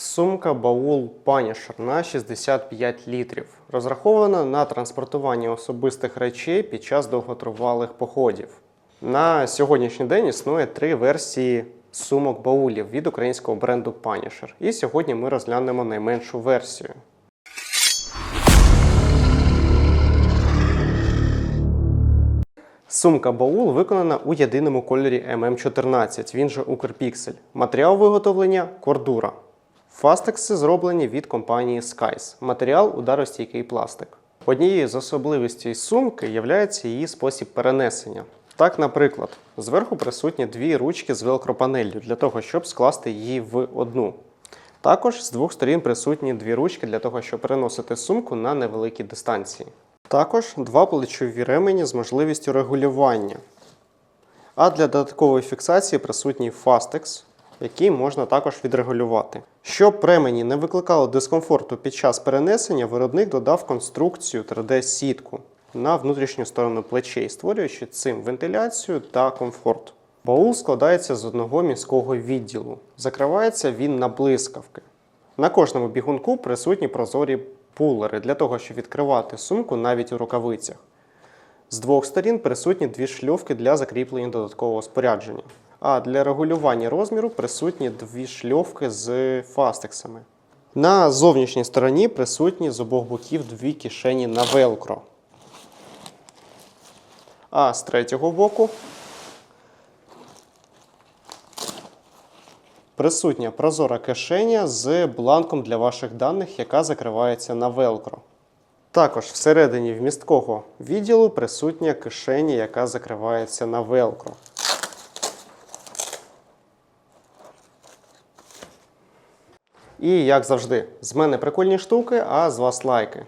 Сумка баул Punisher на 65 літрів. Розрахована на транспортування особистих речей під час довготривалих походів. На сьогоднішній день існує три версії сумок баулів від українського бренду Punisher. І сьогодні ми розглянемо найменшу версію. Сумка баул виконана у єдиному кольорі MM14, він же Укрпіксель. Матеріал виготовлення кордура. Фастекси зроблені від компанії Skies. Матеріал ударостійкий пластик. Однією з особливостей сумки є її спосіб перенесення. Так, наприклад, зверху присутні дві ручки з велкропанеллю для того, щоб скласти її в одну. Також з двох сторін присутні дві ручки для того, щоб переносити сумку на невеликі дистанції. Також два плечові ремені з можливістю регулювання. А для додаткової фіксації присутній фастекс, який можна також відрегулювати. Щоб ремені не викликали дискомфорту під час перенесення, виробник додав конструкцію 3D-сітку на внутрішню сторону плечей, створюючи цим вентиляцію та комфорт. Баул складається з одного міського відділу. Закривається він на блискавки. На кожному бігунку присутні прозорі пулери для того, щоб відкривати сумку навіть у рукавицях. З двох сторін присутні дві шльовки для закріплення додаткового спорядження. А для регулювання розміру присутні дві шльовки з фастексами. На зовнішній стороні присутні з обох боків дві кишені на велкро. А з третього боку присутня прозора кишеня з бланком для ваших даних, яка закривається на велкро. Також всередині вмісткого відділу присутня кишеня, яка закривається на велкро. І як завжди, з мене прикольні штуки, а з вас лайки.